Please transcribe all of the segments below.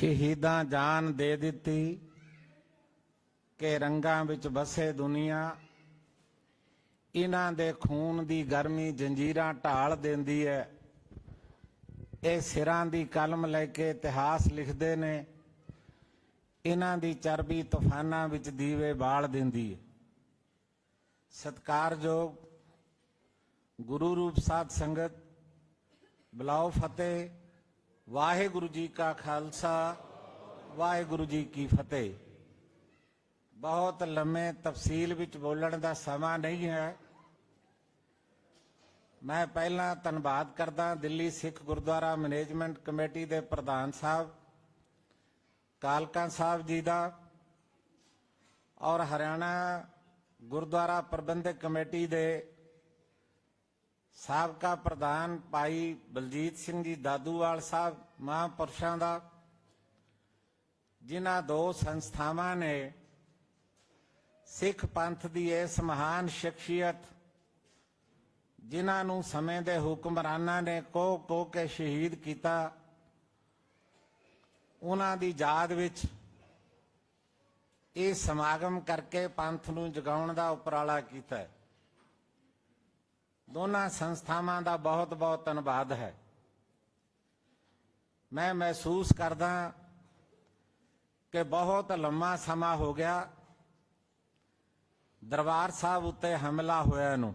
ਸ਼ਹੀਦਾਂ ਜਾਨ ਦੇ ਦਿੱਤੀ ਕਿ ਰੰਗਾਂ ਵਿੱਚ ਵਸੇ ਦੁਨੀਆ। ਇਹਨਾਂ ਦੇ ਖੂਨ ਦੀ ਗਰਮੀ ਜੰਜੀਰਾਂ ਢਾਲ ਦਿੰਦੀ ਹੈ। ਇਹ ਸਿਰਾਂ ਦੀ ਕਲਮ ਲੈ ਕੇ ਇਤਿਹਾਸ ਲਿਖਦੇ ਨੇ। ਇਹਨਾਂ ਦੀ ਚਰਬੀ ਤੂਫਾਨਾਂ ਵਿੱਚ ਦੀਵੇ ਬਾਲ ਦਿੰਦੀ ਹੈ। ਸਤਕਾਰਯੋਗ ਗੁਰੂ ਰੂਪ ਸਾਧ ਸੰਗਤ, ਬਲਾਓ ਫਤਿਹ। ਵਾਹਿਗੁਰੂ ਜੀ ਕਾ ਖਾਲਸਾ, ਵਾਹਿਗੁਰੂ ਜੀ ਕੀ ਫਤਿਹ। ਬਹੁਤ ਲੰਮੇ ਤਫਸੀਲ ਵਿੱਚ ਬੋਲਣ ਦਾ ਸਮਾਂ ਨਹੀਂ ਹੈ। ਮੈਂ ਪਹਿਲਾਂ ਧੰਨਵਾਦ ਕਰਦਾ ਦਿੱਲੀ ਸਿੱਖ ਗੁਰਦੁਆਰਾ ਮੈਨੇਜਮੈਂਟ ਕਮੇਟੀ ਦੇ ਪ੍ਰਧਾਨ ਸਾਹਿਬ, ਕਾਲਕਾ ਸਾਹਿਬ ਜੀ ਦਾ ਔਰ ਹਰਿਆਣਾ ਗੁਰਦੁਆਰਾ ਪ੍ਰਬੰਧਕ ਕਮੇਟੀ ਦੇ ਸਾਬਕਾ ਪ੍ਰਧਾਨ ਭਾਈ ਬਲਜੀਤ ਸਿੰਘ ਜੀ ਦਾਦੂਵਾਲ ਸਾਹਿਬ ਮਹਾਂਪੁਰਸ਼ਾਂ ਦਾ, ਜਿਨ੍ਹਾਂ ਦੋ ਸੰਸਥਾਵਾਂ ਨੇ ਸਿੱਖ ਪੰਥ ਦੀ ਇਸ ਮਹਾਨ ਸ਼ਖਸੀਅਤ, ਜਿਨ੍ਹਾਂ ਨੂੰ ਸਮੇਂ ਦੇ ਹੁਕਮਰਾਨਾਂ ਨੇ ਕੋ ਕੋ ਕੇ ਸ਼ਹੀਦ ਕੀਤਾ, ਉਹਨਾਂ ਦੀ ਯਾਦ ਵਿੱਚ ਇਹ ਸਮਾਗਮ ਕਰਕੇ ਪੰਥ ਨੂੰ ਜਗਾਉਣ ਦਾ ਉਪਰਾਲਾ ਕੀਤਾ ਹੈ। ਦੋਨਾਂ ਸੰਸਥਾਵਾਂ ਦਾ ਬਹੁਤ ਬਹੁਤ ਧੰਨਵਾਦ ਹੈ। ਮੈਂ ਮਹਿਸੂਸ ਕਰਦਾ ਕਿ ਬਹੁਤ ਲੰਮਾ ਸਮਾਂ ਹੋ ਗਿਆ। ਦਰਬਾਰ ਸਾਹਿਬ ਉੱਤੇ ਹਮਲਾ ਹੋਇਆ ਨੂੰ।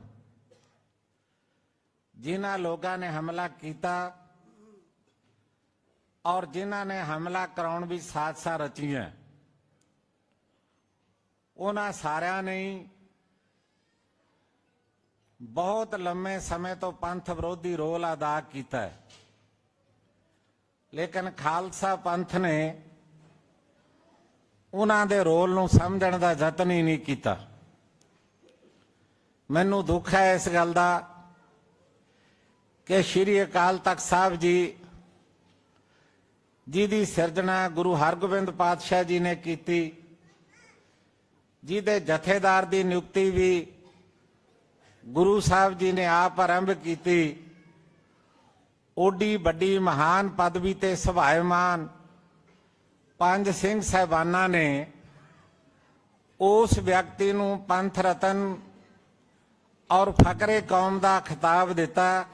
ਜਿਨ੍ਹਾਂ ਲੋਕਾਂ ਨੇ ਹਮਲਾ ਕੀਤਾ ਔਰ ਜਿਨ੍ਹਾਂ ਨੇ ਹਮਲਾ ਕਰਾਉਣ ਵਿੱਚ ਸਾਜ਼ਿਸ਼ਾਂ ਰਚੀਆਂ। ਉਹਨਾਂ ਸਾਰਿਆਂ ਨੇ ਬਹੁਤ ਲੰਮੇ ਸਮੇਂ ਤੋਂ ਪੰਥ ਵਿਰੋਧੀ ਰੋਲ ਅਦਾ ਕੀਤਾ ਹੈ। ਲੇਕਿਨ ਖਾਲਸਾ ਪੰਥ ਨੇ ਉਹਨਾਂ ਦੇ ਰੋਲ ਨੂੰ ਸਮਝਣ ਦਾ ਯਤਨ ਹੀ ਨਹੀਂ ਕੀਤਾ। ਮੈਨੂੰ ਦੁੱਖ ਹੈ ਇਸ ਗੱਲ ਦਾ ਕਿ ਸ਼੍ਰੀ ਅਕਾਲ ਤਖਤ ਸਾਹਿਬ ਜੀ, ਜਿਹਦੀ ਸਿਰਜਣਾ ਗੁਰੂ ਹਰਗੋਬਿੰਦ ਪਾਤਸ਼ਾਹ ਜੀ ਨੇ ਕੀਤੀ, ਜਿਹਦੇ ਜਥੇਦਾਰ ਦੀ ਨਿਯੁਕਤੀ ਵੀ ਗੁਰੂ ਸਾਹਿਬ ਜੀ ਨੇ ਆਪ ਆਰੰਭ ਕੀਤੀ। ਓਡੀ ਵੱਡੀ ਮਹਾਨ ਪਦਵੀ ਤੇ ਸੁਭਾਇਮਾਨ ਪੰਜ ਸਿੰਘ ਸਹਿਬਾਨਾਂ ਨੇ ਉਸ ਵਿਅਕਤੀ ਨੂੰ ਪੰਥ ਰਤਨ ਔਰ ਫਕਰੇ ਕੌਮ ਦਾ ਖਿਤਾਬ ਦਿੱਤਾ,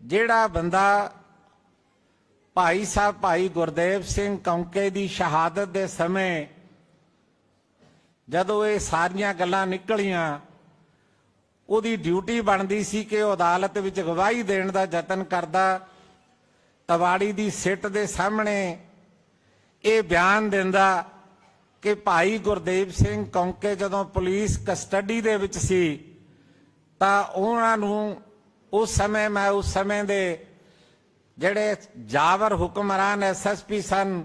ਜਿਹੜਾ ਬੰਦਾ ਭਾਈ ਸਾਹਿਬ ਭਾਈ ਗੁਰਦੇਵ ਸਿੰਘ ਕੌਂਕੇ ਦੀ ਸ਼ਹਾਦਤ ਦੇ ਸਮੇਂ ਜਦੋਂ ਇਹ ਸਾਰੀਆਂ ਗੱਲਾਂ ਨਿਕਲੀਆਂ ਉਹਦੀ ਡਿਊਟੀ ਬਣਦੀ ਸੀ ਕਿ ਉਹ ਅਦਾਲਤ ਵਿੱਚ ਗਵਾਹੀ ਦੇਣ ਦਾ ਯਤਨ ਕਰਦਾ। ਤਵਾੜੀ ਦੀ ਸਿੱਟ ਦੇ ਸਾਹਮਣੇ ਇਹ ਬਿਆਨ ਦਿੰਦਾ ਕਿ ਭਾਈ ਗੁਰਦੇਵ ਸਿੰਘ ਕੌਂਕੇ ਜਦੋਂ ਪੁਲਿਸ ਕਸਟਡੀ ਦੇ ਵਿੱਚ ਸੀ, ਤਾਂ ਉਹਨਾਂ ਨੂੰ ਉਸ ਸਮੇਂ ਮੈਂ ਉਸ ਸਮੇਂ ਦੇ ਜਿਹੜੇ ਜਾਵਰ ਹੁਕਮਰਾਨ ਐਸਐਸਪੀ ਸਨ,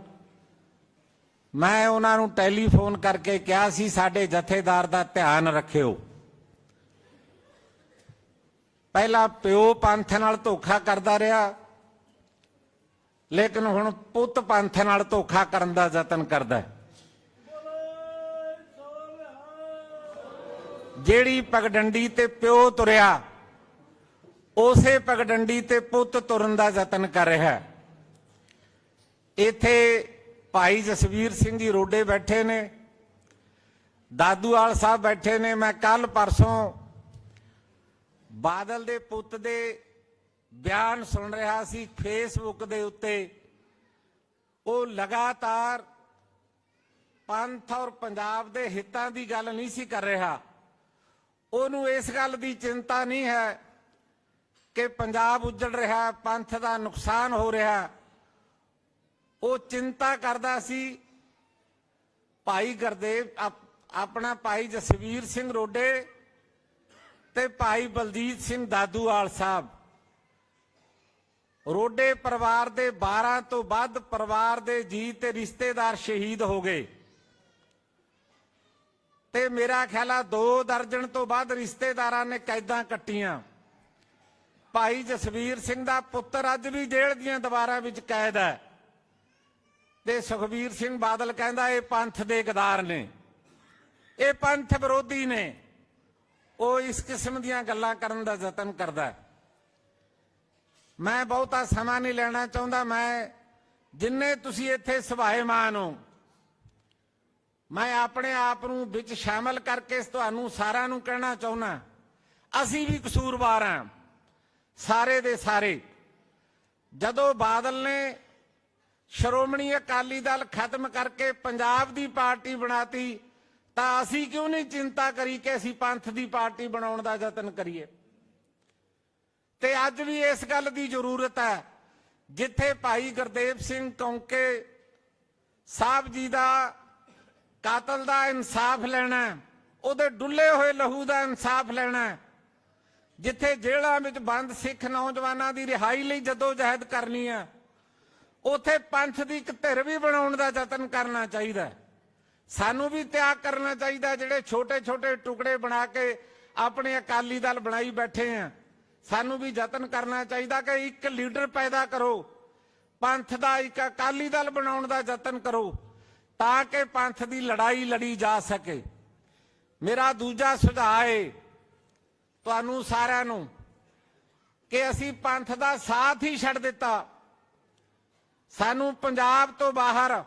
ਮੈਂ ਉਹਨਾਂ ਨੂੰ ਟੈਲੀਫੋਨ ਕਰਕੇ ਕਿਹਾ ਸੀ, ਸਾਡੇ ਜਥੇਦਾਰ ਦਾ ਧਿਆਨ ਰੱਖਿਓ। ਪਹਿਲਾਂ ਪਿਓ ਪੰਥ ਨਾਲ ਧੋਖਾ ਕਰਦਾ ਰਿਹਾ। ਲੇਕਿਨ ਹੁਣ ਪੁੱਤ ਪੰਥ ਨਾਲ ਧੋਖਾ ਕਰਨ ਦਾ ਯਤਨ ਕਰਦਾ ਹੈ। ਜਿਹੜੀ ਪਗਡੰਡੀ ਤੇ ਪਿਓ ਤੁਰਿਆ, ਉਸੇ ਪਗਡੰਡੀ ਤੇ ਪੁੱਤ ਤੁਰਨ ਦਾ ਯਤਨ ਕਰ ਰਿਹਾ ਹੈ। ਇੱਥੇ ਭਾਈ ਜਸਵੀਰ ਸਿੰਘ ਜੀ ਰੋਡੇ ਬੈਠੇ ਨੇ, ਦਾਦੂਵਾਲ ਸਾਹਿਬ ਬੈਠੇ ਨੇ। ਮੈਂ ਕੱਲ ਪਰਸੋਂ ਬਾਦਲ ਦੇ ਪੁੱਤ ਦੇ ਬਿਆਨ ਸੁਣ ਰਿਹਾ ਸੀ ਫੇਸਬੁੱਕ ਦੇ ਉੱਤੇ। ਉਹ ਲਗਾਤਾਰ ਪੰਥ ਔਰ ਪੰਜਾਬ ਦੇ ਹਿੱਤਾਂ ਦੀ ਗੱਲ ਨਹੀਂ ਸੀ ਕਰ ਰਿਹਾ। ਉਹਨੂੰ ਇਸ ਗੱਲ ਦੀ ਚਿੰਤਾ ਨਹੀਂ ਹੈ ਕਿ ਪੰਜਾਬ ਉੱਜੜ ਰਿਹਾ, ਪੰਥ ਦਾ ਨੁਕਸਾਨ ਹੋ ਰਿਹਾ। ਉਹ ਚਿੰਤਾ ਕਰਦਾ ਸੀ, ਭਾਈ ਗੁਰਦੇਵ ਆਪਣਾ ਭਾਈ ਜਸਵੀਰ ਸਿੰਘ ਰੋਡੇ ਤੇ ਭਾਈ ਬਲਜੀਤ ਸਿੰਘ ਦਾਦੂਵਾਲ ਸਾਹਿਬ। ਰੋਡੇ ਪਰਿਵਾਰ ਦੇ 12 ਤੋਂ ਵੱਧ ਪਰਿਵਾਰ ਦੇ ਜੀ ਤੇ ਰਿਸ਼ਤੇਦਾਰ ਸ਼ਹੀਦ ਹੋ ਗਏ। ਤੇ ਮੇਰਾ ਖਿਆਲ ਆ ਦੋ ਦਰਜਨ ਤੋਂ ਵੱਧ ਰਿਸ਼ਤੇਦਾਰਾਂ ਨੇ ਕੈਦਾਂ ਕੱਟੀਆਂ। ਭਾਈ ਜਸਵੀਰ ਸਿੰਘ ਦਾ ਪੁੱਤਰ ਅੱਜ ਵੀ ਜੇਲ੍ਹ ਦੀਆਂ ਦੀਵਾਰਾਂ ਵਿੱਚ ਕੈਦ ਹੈ। ਤੇ ਸੁਖਬੀਰ ਸਿੰਘ ਬਾਦਲ ਕਹਿੰਦਾ ਇਹ ਪੰਥ ਦੇ ਗਦਾਰ ਨੇ। ਇਹ ਪੰਥ ਵਿਰੋਧੀ ਨੇ। ਉਹ ਇਸ ਕਿਸਮ ਦੀਆਂ ਗੱਲਾਂ ਕਰਨ ਦਾ ਯਤਨ ਕਰਦਾ ਮੈਂ ਬਹੁਤਾ ਸਮਾਂ ਨਹੀਂ ਲੈਣਾ ਚਾਹੁੰਦਾ। ਮੈਂ ਜਿੰਨੇ ਤੁਸੀਂ ਇੱਥੇ ਸਭਾਏਮਾਨ ਹੋ, ਮੈਂ ਆਪਣੇ ਆਪ ਨੂੰ ਵਿੱਚ ਸ਼ਾਮਲ ਕਰਕੇ ਤੁਹਾਨੂੰ ਸਾਰਿਆਂ ਨੂੰ ਕਹਿਣਾ ਚਾਹੁੰਦਾ ਅਸੀਂ ਵੀ ਕਸੂਰਵਾਰ ਹਾਂ, ਸਾਰੇ ਦੇ ਸਾਰੇ। ਜਦੋਂ ਬਾਦਲ ਨੇ ਸ਼੍ਰੋਮਣੀ ਅਕਾਲੀ ਦਲ ਖਤਮ ਕਰਕੇ ਪੰਜਾਬ ਦੀ ਪਾਰਟੀ ਬਣਾਤੀ ਤਾਂ ਅਸੀਂ ਕਿਉਂ ਨਹੀਂ ਚਿੰਤਾ ਕਰੀ ਕਿ ਅਸੀਂ ਪੰਥ ਦੀ ਪਾਰਟੀ ਬਣਾਉਣ ਦਾ ਯਤਨ ਕਰੀਏ ਤੇ ਅੱਜ ਵੀ ਇਸ ਗੱਲ ਦੀ ਜ਼ਰੂਰਤ ਹੈ, ਜਿੱਥੇ ਭਾਈ ਗੁਰਦੇਵ ਸਿੰਘ ਕੌਂਕੇ ਸਾਹਿਬ ਜੀ ਦਾ ਕਾਤਲ ਦਾ ਇਨਸਾਫ ਲੈਣਾ ਉਹਦੇ ਡੁੱਲੇ ਹੋਏ ਲਹੂ ਦਾ ਇਨਸਾਫ ਲੈਣਾ ਜਿੱਥੇ ਜੇਲ੍ਹਾਂ ਵਿੱਚ ਬੰਦ ਸਿੱਖ ਨੌਜਵਾਨਾਂ ਦੀ ਰਿਹਾਈ ਲਈ ਜਦੋਂ ਜਹਿਦ ਕਰਨੀ ਹੈ, ਉਥੇ ਪੰਥ ਦੀ ਇੱਕ ਧਿਰ ਵੀ ਬਣਾਉਣ ਦਾ ਯਤਨ ਕਰਨਾ ਚਾਹੀਦਾ ਹੈ। ਸਾਨੂੰ ਵੀ ਤਿਆਗ ਕਰਨਾ ਚਾਹੀਦਾ ਜਿਹੜੇ ਛੋਟੇ ਛੋਟੇ ਟੁਕੜੇ ਬਣਾ ਕੇ ਆਪਣੇ ਅਕਾਲੀ ਦਲ ਬਣਾਈ ਬੈਠੇ ਆ। ਸਾਨੂੰ ਵੀ ਯਤਨ ਕਰਨਾ ਚਾਹੀਦਾ ਕਿ ਇੱਕ ਲੀਡਰ ਪੈਦਾ ਕਰੋ। ਪੰਥ ਦਾ ਇੱਕ ਅਕਾਲੀ ਦਲ ਬਣਾਉਣ ਦਾ ਯਤਨ ਕਰੋ ਤਾਂ ਕਿ ਪੰਥ ਦੀ ਲੜਾਈ ਲੜੀ ਜਾ ਸਕੇ। ਮੇਰਾ ਦੂਜਾ ਸੁਝਾਅ ਹੈ ਤੁਹਾਨੂੰ ਸਾਰਿਆਂ ਨੂੰ ਕਿ ਅਸੀਂ ਪੰਥ ਦਾ ਸਾਥ ਹੀ ਛੱਡ ਦਿੱਤਾ। ਸਾਨੂੰ ਪੰਜਾਬ ਤੋਂ ਬਾਹਰ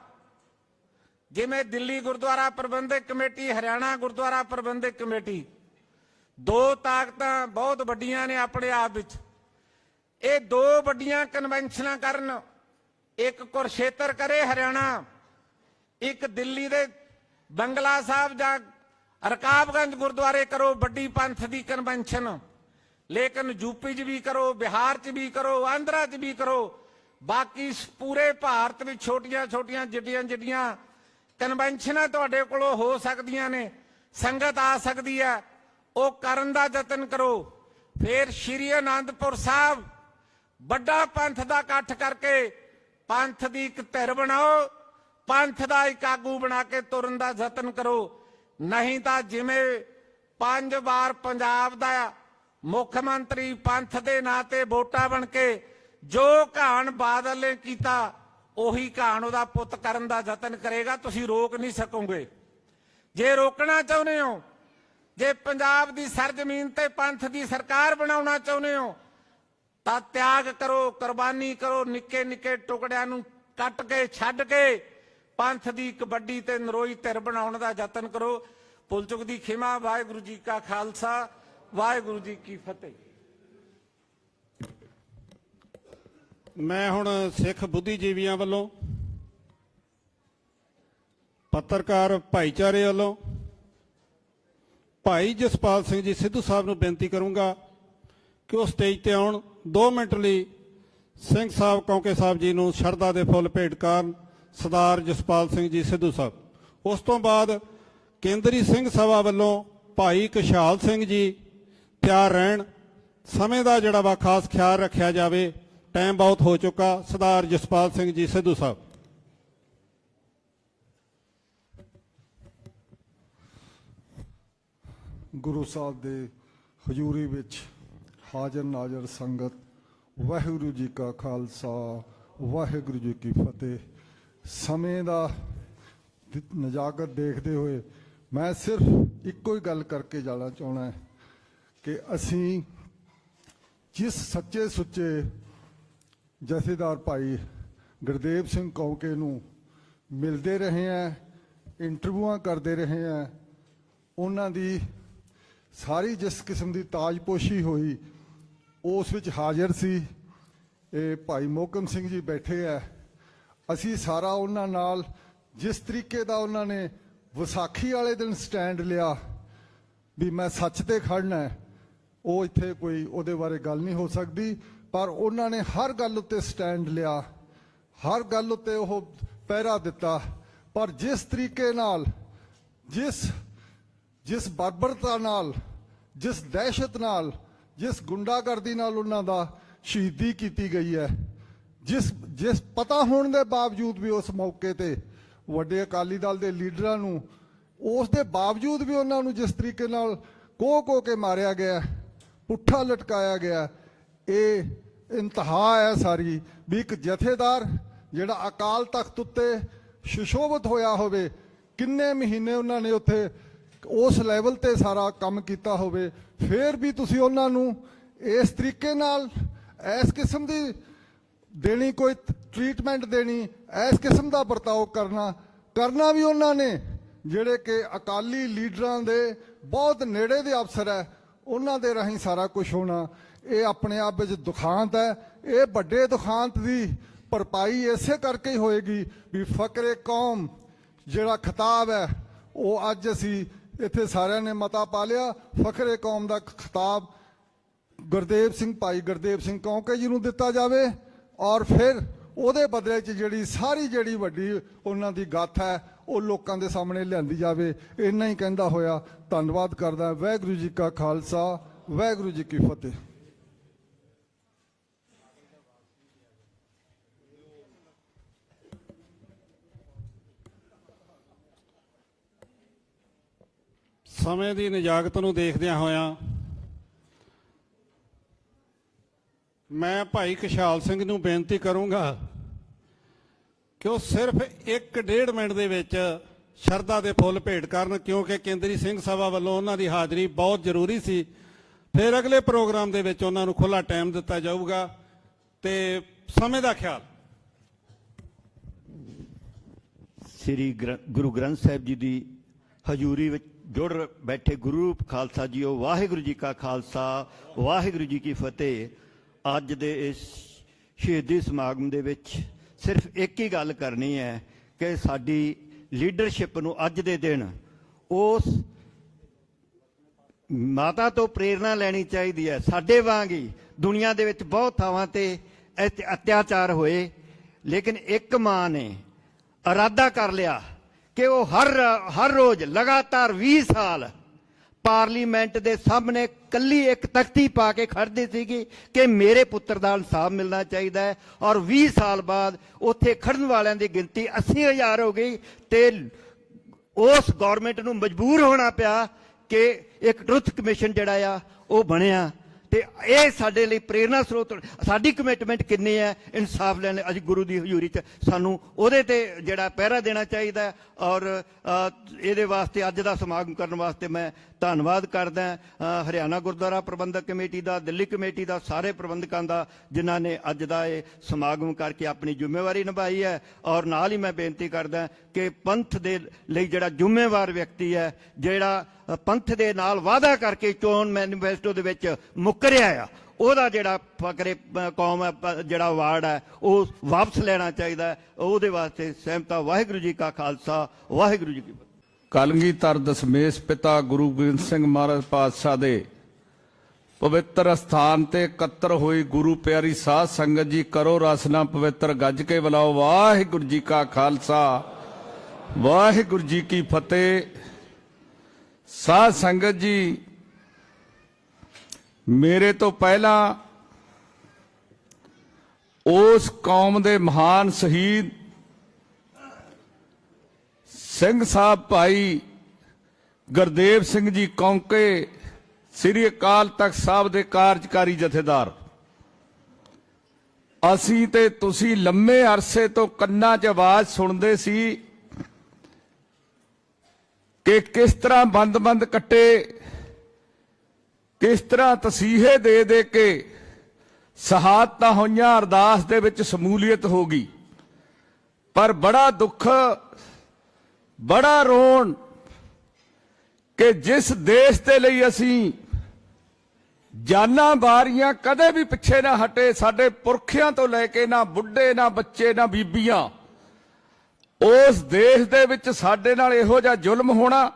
ਜਿਵੇਂ ਦਿੱਲੀ ਗੁਰਦੁਆਰਾ ਪ੍ਰਬੰਧਕ ਕਮੇਟੀ, ਹਰਿਆਣਾ ਗੁਰਦੁਆਰਾ ਪ੍ਰਬੰਧਕ ਕਮੇਟੀ। ਦੋ ਤਾਕਤਾਂ ਬਹੁਤ ਵੱਡੀਆਂ ਨੇ ਆਪਣੇ ਆਪ ਵਿੱਚ। ਇਹ ਦੋ ਵੱਡੀਆਂ ਕਨਵੈਨਸ਼ਨਾਂ ਕਰਨ, ਇੱਕ ਕੁਰਸ਼ੇਤਰ ਕਰੇ ਹਰਿਆਣਾ, ਇੱਕ ਦਿੱਲੀ ਦੇ ਬੰਗਲਾ ਸਾਹਿਬ ਜਾਂ ਰਕਾਬਗੰਜ ਗੁਰਦੁਆਰੇ ਕਰੋ ਵੱਡੀ ਪੰਥ ਦੀ ਕਨਵੈਨਸ਼ਨ ਲੇਕਿਨ ਯੂਪੀ 'ਚ ਵੀ ਕਰੋ, ਬਿਹਾਰ 'ਚ ਵੀ ਕਰੋ, ਆਂਧਰਾ 'ਚ ਵੀ ਕਰੋ। ਬਾਕੀ ਪੂਰੇ ਭਾਰਤ ਵਿੱਚ ਛੋਟੀਆਂ ਛੋਟੀਆਂ ਜਿੱਡੀਆਂ ਜਿੱਡੀਆਂ ਕਨਵੈਨਸ਼ਨਾਂ ਤੁਹਾਡੇ ਕੋਲੋਂ ਹੋ ਸਕਦੀਆਂ ਨੇ, ਸੰਗਤ ਆ ਸਕਦੀ ਹੈ, ਉਹ ਕਰਨ ਦਾ ਯਤਨ ਕਰੋ। ਫਿਰ ਸ਼੍ਰੀ ਅਨੰਦਪੁਰ ਸਾਹਿਬ, ਵੱਡਾ ਪੰਥ ਦਾ ਇਕੱਠ ਕਰਕੇ ਪੰਥ ਦੀ ਇੱਕ ਧਿਰ ਬਣਾਓ, ਪੰਥ ਦਾ ਇੱਕ ਆਗੂ ਬਣਾ ਕੇ ਤੁਰਨ ਦਾ ਯਤਨ ਕਰੋ। ਨਹੀਂ ਤਾਂ ਜਿਵੇਂ ਪੰਜ ਵਾਰ ਪੰਜਾਬ ਦਾ ਮੁੱਖ ਮੰਤਰੀ ਪੰਥ ਦੇ ਨਾਂ ਤੇ ਵੋਟਾਂ ਬਣ ਕੇ ਜੋ ਕਹਾਣ ਬਾਦਲ ਨੇ ਕੀਤਾ ਉਹੀ ਕਹਾਣ ਉਹਦਾ ਪੁੱਤ ਕਰਨ ਦਾ ਯਤਨ ਕਰੇਗਾ, ਤੁਸੀਂ ਰੋਕ ਨਹੀਂ ਸਕੋਗੇ। ਜੇ ਰੋਕਣਾ ਚਾਹੁੰਦੇ ਹੋ, ਜੇ ਪੰਜਾਬ ਦੀ ਸਰਜ਼ਮੀਨ ਤੇ ਪੰਥ ਦੀ ਸਰਕਾਰ ਬਣਾਉਣਾ ਚਾਹੁੰਦੇ ਹੋ, ਤਾਂ ਤਿਆਗ ਕਰੋ, ਕੁਰਬਾਨੀ ਕਰੋ ਨਿੱਕੇ ਨਿੱਕੇ ਟੁਕੜਿਆਂ ਨੂੰ ਕੱਟ ਕੇ, ਛੱਡ ਕੇ ਪੰਥ ਦੀ ਕਬੱਡੀ ਤੇ ਨਰੋਈ ਧਿਰ ਬਣਾਉਣ ਦਾ ਯਤਨ ਕਰੋ। ਪੁਲਚੁਕ ਦੀ ਖਿਮਾ, ਵਾਹਿਗੁਰੂ ਜੀ ਕਾ ਖਾਲਸਾ, ਵਾਹਿਗੁਰੂ ਜੀ ਕੀ ਫਤਿਹ। ਮੈਂ ਹੁਣ ਸਿੱਖ ਬੁੱਧੀਜੀਵੀਆਂ ਵੱਲੋਂ, ਪੱਤਰਕਾਰ ਭਾਈਚਾਰੇ ਵੱਲੋਂ, ਭਾਈ ਜਸਪਾਲ ਸਿੰਘ ਜੀ ਸਿੱਧੂ ਸਾਹਿਬ ਨੂੰ ਬੇਨਤੀ ਕਰੂੰਗਾ ਕਿ ਉਹ ਸਟੇਜ ਤੇ ਆਉਣ। 2 ਮਿੰਟ ਲਈ ਸਿੰਘ ਸਾਹਿਬ, ਕੌਂਕੇ ਸਾਹਿਬ ਜੀ ਨੂੰ ਸ਼ਰਧਾ ਦੇ ਫੁੱਲ ਭੇਟ ਕਰਨ ਸਰਦਾਰ ਜਸਪਾਲ ਸਿੰਘ ਜੀ ਸਿੱਧੂ ਸਾਹਿਬ। ਉਸ ਤੋਂ ਬਾਅਦ ਕੇਂਦਰੀ ਸਿੰਘ ਸਭਾ ਵੱਲੋਂ ਭਾਈ ਕਸ਼ਾਲ ਸਿੰਘ ਜੀ ਤਿਆਰ ਰਹਿਣ। ਸਮੇਂ ਦਾ ਜਿਹੜਾ ਵਾ ਖਾਸ ਖਿਆਲ ਰੱਖਿਆ ਜਾਵੇ ਟਾਈਮ ਬਹੁਤ ਹੋ ਚੁੱਕਾ, ਸਰਦਾਰ ਜਸਪਾਲ ਸਿੰਘ ਜੀ, ਸਿੱਧੂ ਸਾਹਿਬ। ਗੁਰੂ ਸਾਹਿਬ ਦੇ ਹਜ਼ੂਰੀ ਵਿੱਚ ਹਾਜ਼ਰ ਨਾਜ਼ਰ ਸੰਗਤ, ਵਾਹਿਗੁਰੂ ਜੀ ਕਾ ਖਾਲਸਾ, ਵਾਹਿਗੁਰੂ ਜੀ ਕੀ ਫਤਿਹ। ਸਮੇਂ ਦਾ ਨਜ਼ਾਕਤ ਦੇਖਦੇ ਹੋਏ ਮੈਂ ਸਿਰਫ ਇੱਕੋ ਹੀ ਗੱਲ ਕਰਕੇ ਜਾਣਾ ਚਾਹਣਾ ਕਿ ਅਸੀਂ ਜਿਸ ਸੱਚੇ ਸੁੱਚੇ ਜਥੇਦਾਰ ਭਾਈ ਗੁਰਦੇਵ ਸਿੰਘ ਕੌਂਕੇ ਨੂੰ ਮਿਲਦੇ ਰਹੇ ਆ, ਇੰਟਰਵਿਊਆਂ ਕਰਦੇ ਰਹੇ ਆ, ਉਹਨਾਂ ਦੀ ਸਾਰੀ ਜਿਸ ਕਿਸਮ ਦੀ ਤਾਜਪੋਸ਼ੀ ਹੋਈ, ਉਸ ਵਿੱਚ ਹਾਜ਼ਰ ਸੀ। ਇਹ ਭਾਈ ਮੋਕਮ ਸਿੰਘ ਜੀ ਬੈਠੇ ਆ। ਅਸੀਂ ਸਾਰਾ ਉਹਨਾਂ ਨਾਲ, ਜਿਸ ਤਰੀਕੇ ਦਾ ਉਹਨਾਂ ਨੇ ਵਿਸਾਖੀ ਵਾਲੇ ਦਿਨ ਸਟੈਂਡ ਲਿਆ, ਵੀ ਮੈਂ ਸੱਚ ਤੇ ਖੜਨਾ ਉਹ ਇੱਥੇ ਕੋਈ ਉਹਦੇ ਬਾਰੇ ਗੱਲ ਨਹੀਂ ਹੋ ਸਕਦੀ। ਪਰ ਉਹਨਾਂ ਨੇ ਹਰ ਗੱਲ ਉੱਤੇ ਸਟੈਂਡ ਲਿਆ, ਹਰ ਗੱਲ ਉੱਤੇ ਉਹ ਪਹਿਰਾ ਦਿੱਤਾ। ਪਰ ਜਿਸ ਤਰੀਕੇ ਨਾਲ, ਜਿਸ ਜਿਸ ਬਰਬਰਤਾ ਨਾਲ, ਜਿਸ ਦਹਿਸ਼ਤ ਨਾਲ, ਜਿਸ ਗੁੰਡਾਗਰਦੀ ਨਾਲ ਉਹਨਾਂ ਦਾ ਸ਼ਹੀਦੀ ਕੀਤੀ ਗਈ ਹੈ, ਜਿਸ ਜਿਸ ਪਤਾ ਹੋਣ ਦੇ ਬਾਵਜੂਦ ਵੀ ਉਸ ਮੌਕੇ ਤੇ ਵੱਡੇ ਅਕਾਲੀ ਦਲ ਦੇ ਲੀਡਰਾਂ ਨੂੰ, ਉਸ ਦੇ ਬਾਵਜੂਦ ਵੀ ਉਹਨਾਂ ਨੂੰ ਜਿਸ ਤਰੀਕੇ ਨਾਲ ਕੋਹ ਕੋਹ ਕੇ ਮਾਰਿਆ ਗਿਆ, ਪੁੱਠਾ ਲਟਕਾਇਆ ਗਿਆ ਇਹ ਇੰਤਹਾ ਹੈ ਸਾਰੀ, ਵੀ ਇੱਕ ਜਥੇਦਾਰ ਜਿਹੜਾ ਅਕਾਲ ਤਖਤ ਉੱਤੇ ਸੁਸ਼ੋਭਿਤ ਹੋਇਆ ਹੋਵੇ, ਕਿੰਨੇ ਮਹੀਨੇ ਉਹਨਾਂ ਨੇ ਉੱਥੇ ਉਸ ਲੈਵਲ ਤੇ ਸਾਰਾ ਕੰਮ ਕੀਤਾ ਹੋਵੇ, ਫਿਰ ਵੀ ਤੁਸੀਂ ਉਹਨਾਂ ਨੂੰ ਇਸ ਤਰੀਕੇ ਨਾਲ, ਇਸ ਕਿਸਮ ਦੀ ਦੇਣੀ ਕੋਈ ਟ੍ਰੀਟਮੈਂਟ ਦੇਣੀ, ਇਸ ਕਿਸਮ ਦਾ ਵਰਤਾਓ ਕਰਨਾ ਕਰਨਾ ਵੀ ਉਹਨਾਂ ਨੇ, ਜਿਹੜੇ ਕਿ ਅਕਾਲੀ ਲੀਡਰਾਂ ਦੇ ਬਹੁਤ ਨੇੜੇ ਦੇ ਅਫਸਰ ਹੈ, ਉਹਨਾਂ ਦੇ ਰਾਹੀਂ ਸਾਰਾ ਕੁਝ ਹੋਣਾ। ਇਹ ਆਪਣੇ ਆਪ ਵਿੱਚ ਦੁਖਾਂਤ ਹੈ, ਇਹ ਵੱਡੇ ਦੁਖਾਂਤ ਦੀ ਭਰਪਾਈ ਇਸੇ ਕਰਕੇ ਹੀ ਹੋਏਗੀ ਵੀ ਫਕਰੇ ਕੌਮ ਜਿਹੜਾ ਖਿਤਾਬ ਹੈ, ਉਹ ਅੱਜ ਅਸੀਂ ਇੱਥੇ ਸਾਰਿਆਂ ਨੇ ਮਤਾ ਪਾ ਲਿਆ। ਫਕਰੇ ਕੌਮ ਦਾ ਖਿਤਾਬ ਗੁਰਦੇਵ ਸਿੰਘ, ਭਾਈ ਗੁਰਦੇਵ ਸਿੰਘ ਕੌਂਕੇ ਜੀ ਨੂੰ ਦਿੱਤਾ ਜਾਵੇ ਔਰ ਫਿਰ ਉਹਦੇ ਬਦਲੇ 'ਚ ਜਿਹੜੀ ਸਾਰੀ ਜਿਹੜੀ ਵੱਡੀ ਉਹਨਾਂ ਦੀ ਗੱਥ ਹੈ, ਉਹ ਲੋਕਾਂ ਦੇ ਸਾਹਮਣੇ ਲਿਆਂਦੀ ਜਾਵੇ। ਇੰਨਾ ਹੀ ਕਹਿੰਦਾ ਹੋਇਆ। ਧੰਨਵਾਦ ਕਰਦਾ। ਵਾਹਿਗੁਰੂ ਜੀ ਕਾ ਖਾਲਸਾ, ਵਾਹਿਗੁਰੂ ਜੀ ਕੀ ਫਤਿਹ। ਸਮੇਂ ਦੀ ਨਿਜਾਗਤ ਨੂੰ ਦੇਖਦਿਆਂ ਹੋਇਆਂ ਮੈਂ ਭਾਈ ਕਸ਼ਾਲ ਸਿੰਘ ਨੂੰ ਬੇਨਤੀ ਕਰੂੰਗਾ ਕਿ ਉਹ ਸਿਰਫ 1.5 ਮਿੰਟ ਦੇ ਵਿੱਚ ਸ਼ਰਧਾ ਦੇ ਫੁੱਲ ਭੇਟ ਕਰਨ, ਕਿਉਂਕਿ ਕੇਂਦਰੀ ਸਿੰਘ ਸਭਾ ਵੱਲੋਂ ਉਹਨਾਂ ਦੀ ਹਾਜ਼ਰੀ ਬਹੁਤ ਜ਼ਰੂਰੀ ਸੀ। ਫਿਰ ਅਗਲੇ ਪ੍ਰੋਗਰਾਮ ਦੇ ਵਿੱਚ ਉਹਨਾਂ ਨੂੰ ਖੁੱਲਾ ਟਾਈਮ ਦਿੱਤਾ ਜਾਊਗਾ ਤੇ ਸਮੇਂ ਦਾ ਖਿਆਲ। ਸ੍ਰੀ ਗ੍ਰ- ਗੁਰੂ ਗ੍ਰੰਥ ਸਾਹਿਬ ਜੀ ਦੀ ਹਜ਼ੂਰੀ ਵਿੱਚ ਜੁੜ ਬੈਠੇ ਗੁਰੂ ਖਾਲਸਾ ਜੀਓ, ਵਾਹਿਗੁਰੂ ਜੀ ਕਾ ਖਾਲਸਾ, ਵਾਹਿਗੁਰੂ ਜੀ ਕੀ ਫਤਿਹ। ਅੱਜ ਦੇ ਇਸ ਸ਼ਹੀਦੀ ਸਮਾਗਮ ਦੇ ਵਿੱਚ ਸਿਰਫ ਇੱਕ ਹੀ ਗੱਲ ਕਰਨੀ ਹੈ ਕਿ ਸਾਡੀ ਲੀਡਰਸ਼ਿਪ ਨੂੰ ਅੱਜ ਦੇ ਦਿਨ ਉਸ ਮਾਤਾ ਤੋਂ ਪ੍ਰੇਰਣਾ ਲੈਣੀ ਚਾਹੀਦੀ ਹੈ। ਸਾਡੇ ਵਾਂਗ ਹੀ ਦੁਨੀਆ ਦੇ ਵਿੱਚ ਬਹੁਤ ਥਾਵਾਂ ਤੇ ਅਤ- ਅਤਿਆਚਾਰ ਹੋਏ, ਲੇਕਿਨ ਇੱਕ ਮਾਂ ਨੇ ਇਰਾਦਾ ਕਰ ਲਿਆ। ਕਿ ਉਹ ਹਰ ਹਰ ਰੋਜ਼ ਲਗਾਤਾਰ 20 ਸਾਲ ਪਾਰਲੀਮੈਂਟ ਦੇ ਸਾਹਮਣੇ ਕੱਲੀ ਇੱਕ ਤਖਤੀ ਪਾ ਕੇ ਖੜਦੀ ਸੀਗੀ ਕਿ ਮੇਰੇ ਪੁੱਤਰ ਦਾ ਇਨਸਾਫ ਮਿਲਣਾ ਚਾਹੀਦਾ ਹੈ ਔਰ 20 ਸਾਲ ਬਾਅਦ ਉੱਥੇ ਖੜਨ ਵਾਲਿਆਂ ਦੀ ਗਿਣਤੀ 80000 ਹੋ ਗਈ ਤੇ ਉਸ ਗਵਰਨਮੈਂਟ ਨੂੰ ਮਜਬੂਰ ਹੋਣਾ ਪਿਆ ਕਿ ਇੱਕ ਟਰੁੱਥ ਕਮਿਸ਼ਨ ਜਿਹੜਾ ਆ, ਉਹ ਬਣਿਆ। ਤੇ ਇਹ ਸਾਡੇ ਲਈ ਪ੍ਰੇਰਣਾ ਸਰੋਤ ਸਾਡੀ ਕਮਿਟਮੈਂਟ ਕਿੰਨੀ ਹੈ, ਇਨਸਾਫ ਲੈਣ ਅੱਜ ਗੁਰੂ ਦੀ ਹਜ਼ੂਰੀ 'ਚ ਸਾਨੂੰ ਉਹਦੇ ਤੇ ਜਿਹੜਾ ਪਹਿਰਾ ਦੇਣਾ ਚਾਹੀਦਾ ਔਰ ਇਹਦੇ ਵਾਸਤੇ ਅੱਜ ਦਾ ਸਮਾਗਮ ਕਰਨ ਵਾਸਤੇ ਮੈਂ ਧੰਨਵਾਦ ਕਰਦਾ ਹਰਿਆਣਾ ਗੁਰਦੁਆਰਾ ਪ੍ਰਬੰਧਕ ਕਮੇਟੀ ਦਾ, ਦਿੱਲੀ ਕਮੇਟੀ ਦਾ, ਸਾਰੇ ਪ੍ਰਬੰਧਕਾਂ ਦਾ, ਜਿਨ੍ਹਾਂ ਨੇ ਅੱਜ ਦਾ ਇਹ ਸਮਾਗਮ ਕਰਕੇ ਆਪਣੀ ਜ਼ਿੰਮੇਵਾਰੀ ਨਿਭਾਈ ਹੈ। ਔਰ ਨਾਲ ਹੀ ਮੈਂ ਬੇਨਤੀ ਕਰਦਾ ਕਿ ਪੰਥ ਦੇ ਲਈ ਜਿਹੜਾ ਜ਼ਿੰਮੇਵਾਰ ਵਿਅਕਤੀ ਹੈ, ਜਿਹੜਾ ਪੰਥ ਦੇ ਨਾਲ ਵਾਅਦਾ ਕਰਕੇ ਚੋਣ ਮੈਨੀਫੈਸਟੋ ਦੇ ਵਿੱਚ ਮੁੱਕਰਿਆ ਆ। ਉਹਦਾ ਜਿਹੜਾ ਫਕਰੇ ਅ, ਕੌਮ ਜਿਹੜਾ ਅਵਾਰਡ ਹੈ ਉਹ ਵਾਪਸ ਲੈਣਾ ਚਾਹੀਦਾ ਉਹਦੇ ਵਾਸਤੇ ਸਹਿਮਤਾ। ਵਾਹਿਗੁਰੂ ਜੀ ਕਾ ਖਾਲਸਾ ਵਾਹਿਗੁਰੂ ਜੀ ਕੀ ਫਤਿਹ। ਕਲਗੀਧਰ ਦਸ਼ਮੇਸ਼ ਪਿਤਾ ਗੁਰੂ ਗੋਬਿੰਦ ਸਿੰਘ ਮਹਾਰਾਜ ਪਾਤਸ਼ਾਹ ਦੇ ਪਵਿੱਤਰ ਸਥਾਨ ਤੇ ਇਕੱਤਰ ਹੋਈ ਗੁਰੂ ਪਿਆਰੀ ਸਾਧ ਸੰਗਤ ਜੀ ਕਰੋ ਰਸਨਾ ਪਵਿੱਤਰ ਗੱਜ ਕੇ ਬੁਲਾਓ। ਵਾਹਿਗੁਰੂ ਜੀ ਕਾ ਖਾਲਸਾ ਵਾਹਿਗੁਰੂ ਜੀ ਕੀ ਫਤਿਹ। ਸਾਧ ਸੰਗਤ ਜੀ, ਮੇਰੇ ਤੋਂ ਪਹਿਲਾਂ ਉਸ ਕੌਮ ਦੇ ਮਹਾਨ ਸ਼ਹੀਦ ਸਿੰਘ ਸਾਹਿਬ ਭਾਈ ਗੁਰਦੇਵ ਸਿੰਘ ਜੀ ਕੌਂਕੇ ਸ੍ਰੀ ਅਕਾਲ ਤਖਤ ਸਾਹਿਬ ਦੇ ਕਾਰਜਕਾਰੀ ਜਥੇਦਾਰ। ਅਸੀਂ ਤੇ ਤੁਸੀਂ ਲੰਮੇ ਅਰਸੇ ਤੋਂ ਕੰਨਾਂ 'ਚ ਆਵਾਜ਼ ਸੁਣਦੇ ਸੀ ਕਿ ਕਿਸ ਤਰ੍ਹਾਂ ਬੰਦ-ਬੰਦ ਕੱਟੇ, ਕਿਸ ਤਰ੍ਹਾਂ ਤਸੀਹੇ ਦੇ ਦੇ ਕੇ ਸ਼ਹਾਦਤਾਂ ਹੋਈਆਂ, ਅਰਦਾਸ ਦੇ ਵਿੱਚ ਸਮੂਲੀਅਤ ਹੋ ਗਈ। ਪਰ ਬੜਾ ਦੁੱਖ, ਬੜਾ ਰੋਣ ਕਿ ਜਿਸ ਦੇਸ਼ ਦੇ ਲਈ ਅਸੀਂ ਜਾਨਾਂ ਬਾਰੀਆਂ ਕਦੇ ਵੀ ਪਿੱਛੇ ਨਾ ਹਟੇ, ਸਾਡੇ ਪੁਰਖਿਆਂ ਤੋਂ ਲੈ ਕੇ ਨਾ ਬੁੱਢੇ, ਨਾ ਬੱਚੇ, ਨਾ ਬੀਬੀਆਂ ਉਸ ਦੇਸ਼ ਦੇ ਵਿੱਚ ਸਾਡੇ ਨਾਲ ਇਹੋ ਜਿਹਾ ਜ਼ੁਲਮ ਹੋਣਾ,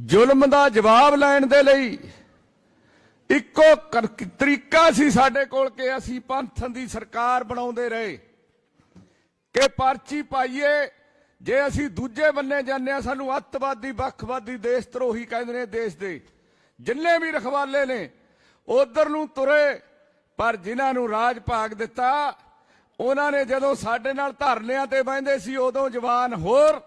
ਜ਼ੁਲਮ ਦਾ ਜਵਾਬ ਲੈਣ ਦੇ ਲਈ ਇੱਕੋ ਕਰ- ਤਰੀਕਾ ਸੀ ਸਾਡੇ ਕੋਲ ਕਿ ਅਸੀਂ ਪੰਥ ਦੀ ਸਰਕਾਰ ਬਣਾਉਂਦੇ ਰਹੇ, ਕਿ ਪਰਚੀ ਪਾਈਏ, ਜੇ ਅਸੀਂ ਦੂਜੇ ਬੰਨੇ ਜਾਂਦੇ ਆ ਸਾਨੂੰ ਅੱਤਵਾਦੀ, ਵੱਖਵਾਦੀ, ਦੇਸ਼ ਧਰੋਹੀ ਕਹਿੰਦੇ ਨੇ ਦੇਸ਼ ਦੇ, ਜਿੰਨੇ ਵੀ ਰਖਵਾਲੇ ਨੇ, ਉਧਰ ਨੂੰ ਤੁਰੇ, ਪਰ ਜਿਨ੍ਹਾਂ ਨੂੰ ਰਾਜ ਭਾਗ ਦਿੱਤਾ ਉਹਨਾਂ ਨੇ ਜਦੋਂ ਸਾਡੇ ਨਾਲ ਧਰਨਿਆਂ ਤੇ ਬਹਿੰਦੇ ਸੀ, ਉਦੋਂ ਜਵਾਨ ਹੋਰ।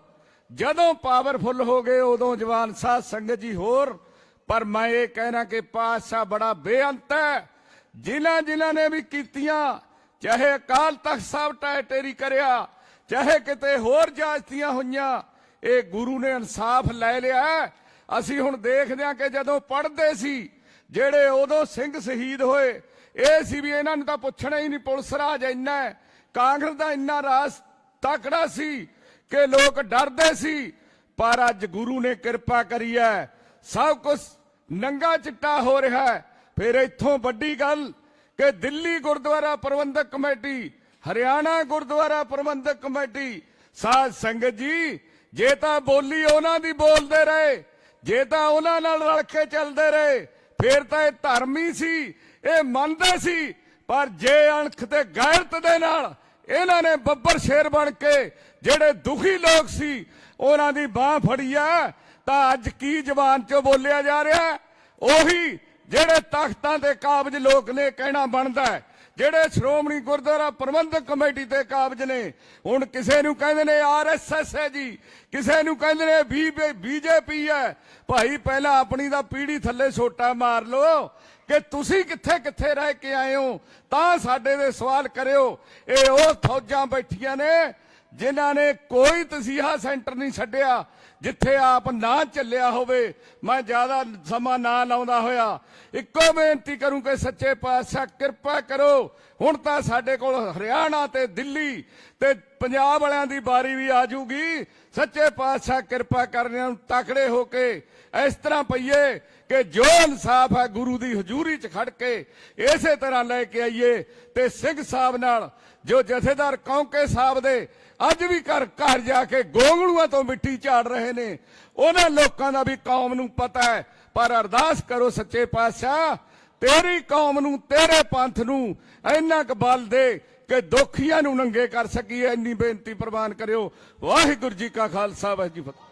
ਜਦੋਂ ਪਾਵਰਫੁੱਲ ਹੋ ਗਏ, ਉਦੋਂ ਜਵਾਨ ਸਾਧ ਸੰਗਤ ਜੀ ਹੋਰ। ਪਰ ਮੈਂ ਇਹ ਕਹਿਣਾ ਕਿ ਪਾਤਸ਼ਾਹ ਬੜਾ ਬੇਅੰਤ ਹੈ। ਜਿਨ੍ਹਾਂ ਜਿਨ੍ਹਾਂ ਨੇ ਵੀ ਕੀਤੀਆਂ, ਚਾਹੇ ਅਕਾਲ ਤਖਤ ਸਾਹਿਬ ਟਾਇ ਕਰਿਆ, ਚਾਹੇ ਕਿਤੇ ਹੋਰ ਜਾਇਜ਼ਤੀਆਂ ਹੋਈਆਂ, ਇਹ ਗੁਰੂ ਨੇ ਇਨਸਾਫ ਲੈ ਲਿਆ ਅਸੀਂ ਹੁਣ ਦੇਖਦੇ ਹਾਂ ਕਿ ਜਦੋਂ ਪੜ੍ਹਦੇ ਸੀ, ਜਿਹੜੇ ਉਦੋਂ ਸਿੰਘ ਸ਼ਹੀਦ ਹੋਏ ਇਹ ਸੀ ਵੀ ਇਹਨਾਂ ਨੂੰ ਤਾਂ ਪੁੱਛਣਾ ਹੀ ਨਹੀਂ, ਪੁਲਿਸ ਰਾਜ ਇੰਨਾ ਕਾਂਗਰਸ ਦਾ ਇੰਨਾ ਰਾਸ ਤਕੜਾ ਸੀ ਕਿ ਲੋਕ ਡਰਦੇ ਸੀ, ਪਰ ਅੱਜ ਗੁਰੂ ਨੇ ਕਿਰਪਾ ਕਰੀ ਹੈ, ਸਭ ਕੁਝ ਨੰਗਾ ਚਿੱਟਾ ਹੋ ਰਿਹਾ ਹੈ। ਫਿਰ ਇੱਥੋਂ ਵੱਡੀ ਗੱਲ ਕਿ ਦਿੱਲੀ ਗੁਰਦੁਆਰਾ ਪ੍ਰਬੰਧਕ ਕਮੇਟੀ, ਹਰਿਆਣਾ ਗੁਰਦੁਆਰਾ ਪ੍ਰਬੰਧਕ ਕਮੇਟੀ, ਸਾਧ ਸੰਗਤ ਜੀ, ਜੇ ਤਾਂ ਬੋਲੀ ਉਹਨਾਂ ਦੀ ਬੋਲਦੇ ਰਹੇ, ਜੇ ਤਾਂ ਉਹਨਾਂ ਨਾਲ ਰਲ ਕੇ ਚੱਲਦੇ ਰਹੇ, ਫਿਰ ਤਾਂ ਇਹ ਧਰਮ ਹੀ ਸੀ ਇਹ ਮੰਨਦੇ ਸੀ, ਪਰ ਜੇ ਅਣਖ ਤੇ ਗੈਰਤ ਦੇ ਨਾਲ ਇਹਨਾਂ ਨੇ ਬੱਬਰ ਸ਼ੇਰ ਬਣ ਕੇ ਜਿਹੜੇ ਦੁਖੀ ਲੋਕ ਸੀ, ਉਹਨਾਂ ਦੀ ਬਾਹ ਫੜੀ ਆ, ਤਾਂ ਅੱਜ ਕੀ ਜ਼ਬਾਨ ਚੋਂ ਬੋਲਿਆ ਜਾ ਰਿਹਾ? ਹੈ? ਉਹੀ ਜਿਹੜੇ ਤਖਤਾਂ ਤੇ ਕਾਬਜ ਲੋਕ ਨੇ, ਕਹਿਣਾ ਬਣਦਾ ਹੈ। ਜਿਹੜੇ ਸ਼੍ਰੋਮਣੀ ਗੁਰਦੁਆਰਾ ਪ੍ਰਬੰਧਕ ਕਮੇਟੀ ਤੇ ਕਾਬਜ ਨੇ, ਹੁਣ ਕਿਸੇ ਨੂੰ ਕਹਿੰਦੇ ਨੇ ਆਰਐਸਐਸ ਹੈ ਜੀ, ਕਿਸੇ ਨੂੰ ਕਹਿੰਦੇ ਨੇ ਬੀਜੇਪੀ ਹੈ। ਭਾਈ, ਪਹਿਲਾਂ ਆਪਣੀ ਦਾ ਪੀੜੀ ਥੱਲੇ ਛੋਟਾ ਮਾਰ ਲਓ। ਕਿ ਤੁਸੀਂ ਕਿੱਥੇ ਕਿੱਥੇ ਰਹਿ ਕੇ ਆਏ ਹੋ, ਤਾਂ ਸਾਡੇ ਦੇ ਸਵਾਲ ਕਰਿਓ। ਇਹ ਉਹ ਫੌਜਾਂ ਬੈਠੀਆਂ ਨੇ, ਜਿਨ੍ਹਾਂ ਨੇ ਕੋਈ ਤਸੀਹਾ ਸੈਂਟਰ ਨਹੀਂ ਛੱਡਿਆ, ਜਿੱਥੇ ਆਪ ਨਾ ਚੱਲਿਆ ਹੋਵੇ। ਮੈਂ ਜ਼ਿਆਦਾ ਸਮਾਂ ਨਾ ਲਾਉਂਦਾ ਹੋਇਆ। ਇੱਕੋ ਬੇਨਤੀ ਕਰੂੰ ਕਿ ਸੱਚੇ ਪਾਤਸ਼ਾਹ, ਕਿਰਪਾ ਕਰੋ। ਹੁਣ ਤਾਂ ਸਾਡੇ ਕੋਲ ਹਰਿਆਣਾ ਤੇ ਦਿੱਲੀ ਤੇ ਪੰਜਾਬ ਵਾਲਿਆਂ ਦੀ ਵਾਰੀ ਵੀ ਆ ਜੂਗੀ ਸੱਚੇ ਪਾਤਸ਼ਾਹ ਕਿਰਪਾ ਕਰਨਿਆਂ ਨੂੰ ਤਕੜੇ ਹੋ ਕੇ ਇਸ ਤਰ੍ਹਾਂ ਪਈਏ ਕਿ ਜੋ ਇਨਸਾਫ ਹੈ ਗੁਰੂ ਦੀ ਹਜ਼ੂਰੀ 'ਚ ਖੜ ਕੇ ਇਸੇ ਤਰ੍ਹਾਂ ਲੈ ਕੇ ਆਈਏ ਤੇ ਸਿੰਘ ਸਾਹਿਬ ਨਾਲ, ਜੋ ਜਥੇਦਾਰ ਕੌਂਕੇ ਸਾਹਿਬ ਦੇ ਅੱਜ ਵੀ ਘਰ ਘਰ ਜਾ ਕੇ ਗੋਗਲੂਆਂ ਤੋਂ ਮਿੱਟੀ ਝਾੜ ਰਹੇ ਨੇ, ਉਹਨਾਂ ਲੋਕਾਂ ਦਾ ਵੀ ਕੌਮ ਨੂੰ ਪਤਾ ਹੈ। ਪਰ ਅਰਦਾਸ ਕਰੋ ਸੱਚੇ ਪਾਤਸ਼ਾਹ, ਤੇਰੀ ਕੌਮ ਨੂੰ, ਤੇਰੇ ਪੰਥ ਨੂੰ ਇੰਨਾ ਕੁ ਬਲ ਦੇ ਕਿ ਦੁਖੀਆਂ ਨੂੰ ਨੰਗੇ ਕਰ ਸਕੀਏ। ਇੰਨੀ ਬੇਨਤੀ ਪ੍ਰਵਾਨ ਕਰਿਓ। ਵਾਹਿਗੁਰੂ ਜੀ ਕਾ ਖਾਲਸਾ, ਵਾਹਿਗੁਰੂ ਜੀ ਫਤਿਹ।